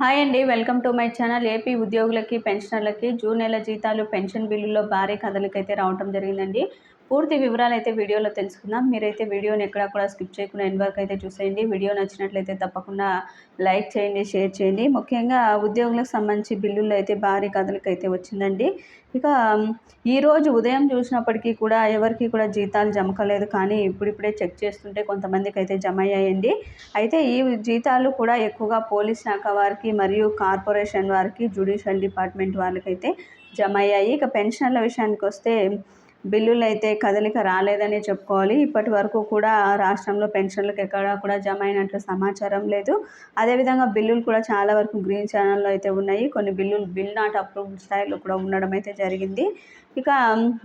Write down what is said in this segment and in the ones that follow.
Hi అండి welcome to my channel. AP ఉద్యోగులకి పెన్షనర్లకి జూన్ నెల జీతాలు పెన్షన్ బిల్లులో భారీ కథలకైతే రావడం జరిగిందండి. పూర్తి వివరాలు అయితే వీడియోలో తెలుసుకుందాం. మీరైతే వీడియోని ఎక్కడా కూడా స్కిప్ చేయకుండా ఎండ్ వరకు అయితే చూసేయండి. వీడియో నచ్చినట్లయితే తప్పకుండా లైక్ చేయండి షేర్ చేయండి. ముఖ్యంగా ఉద్యోగులకు సంబంధించి బిల్లుల్లో అయితే భారీ కథలకు అయితే వచ్చిందండి. ఇక ఈరోజు ఉదయం చూసినప్పటికీ కూడా ఎవరికి కూడా జీతాలు జమకలేదు కానీ ఇప్పుడిప్పుడే చెక్ చేస్తుంటే కొంతమందికి అయితే జమ అయ్యాయండి. అయితే ఈ జీతాలు కూడా ఎక్కువగా పోలీస్ శాఖ వారికి మరియు కార్పొరేషన్ వారికి జ్యుడిషియల్ డిపార్ట్మెంట్ వాళ్ళకైతే జమ అయ్యాయి. ఇక పెన్షన్ల విషయానికి వస్తే బిల్లులు అయితే కదలిక రాలేదని చెప్పుకోవాలి. ఇప్పటి వరకు కూడా రాష్ట్రంలో పెన్షన్లకు ఎక్కడా కూడా జమ అయినట్లు సమాచారం లేదు. అదేవిధంగా బిల్లులు కూడా చాలా వరకు గ్రీన్ ఛానల్లో అయితే ఉన్నాయి. కొన్ని బిల్లులు బిల్ నాట్ అప్రూవ్డ్ స్థాయిలో కూడా ఉండడం అయితే జరిగింది. ఇక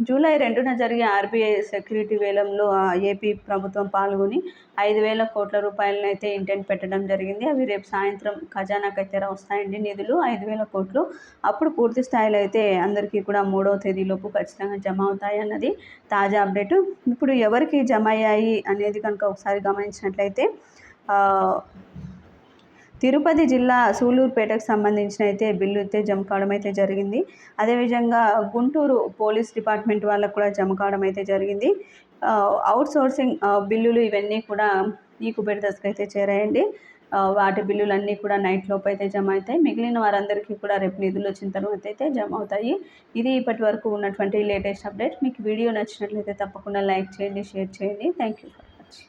జూలై రెండున జరిగే ఆర్బీఐ సెక్యూరిటీ వేలంలో ఏపీ ప్రభుత్వం పాల్గొని ఐదు వేల కోట్ల రూపాయలను అయితే ఇంటెంట్ పెట్టడం జరిగింది. అవి రేపు సాయంత్రం ఖజానాకు అయితే వస్తాయండి నిధులు. ఐదు వేల కోట్లు అప్పుడు పూర్తి స్థాయిలో అయితే అందరికీ కూడా మూడవ తేదీలోపు ఖచ్చితంగా జమ అవుతాయి అన్నది తాజా అప్డేటు. ఇప్పుడు ఎవరికి జమ అయ్యాయి అనేది కనుక ఒకసారి గమనించినట్లయితే తిరుపతి జిల్లా సూలూరుపేటకు సంబంధించిన అయితే బిల్లు అయితే జమ కావడం అయితే జరిగింది. అదేవిధంగా గుంటూరు పోలీస్ డిపార్ట్మెంట్ వాళ్ళకు కూడా జమ కావడం అయితే జరిగింది. అవుట్ సోర్సింగ్ బిల్లులు ఇవన్నీ కూడా ఈ కుబేర్ దశకు అయితే చేరాయండి. వాటి బిల్లులన్నీ కూడా నైట్ లోపు అయితే జమ అవుతాయి మిగిలిన వారందరికీ కూడా రేపు నిధులు వచ్చిన తర్వాత అయితే జమ అవుతాయి ఇది ఇప్పటి వరకు ఉన్నటువంటి లేటెస్ట్ అప్డేట్. మీకు వీడియో నచ్చినట్లయితే తప్పకుండా లైక్ చేయండి షేర్ చేయండి. Thank you